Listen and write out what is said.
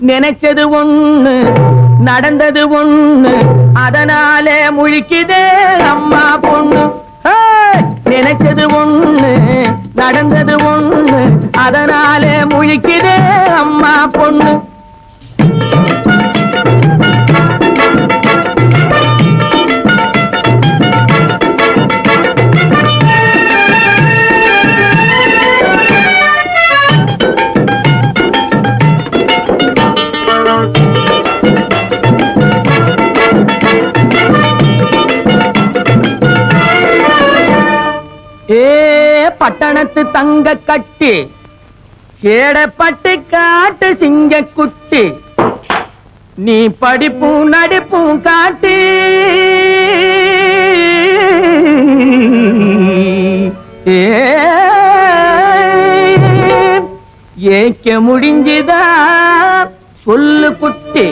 நினைச்சது ஒண்ணு நடந்தது ஒண்ணு அதனாலே முழிக்குதே அம்மா பொண்ணு. நினைச்சது ஒண்ணு நடந்தது ஒண்ணு அதனாலே முழிக்குதே அம்மா பொண்ணு. ஏ பட்டணத்து தங்க கட்டி சேடப்பட்டு காட்டு சிங்க குட்டி நீ படிப்பும் நடிப்பும் காட்டி ஏக்க முடிஞ்சுதா? சொல்லு குட்டி.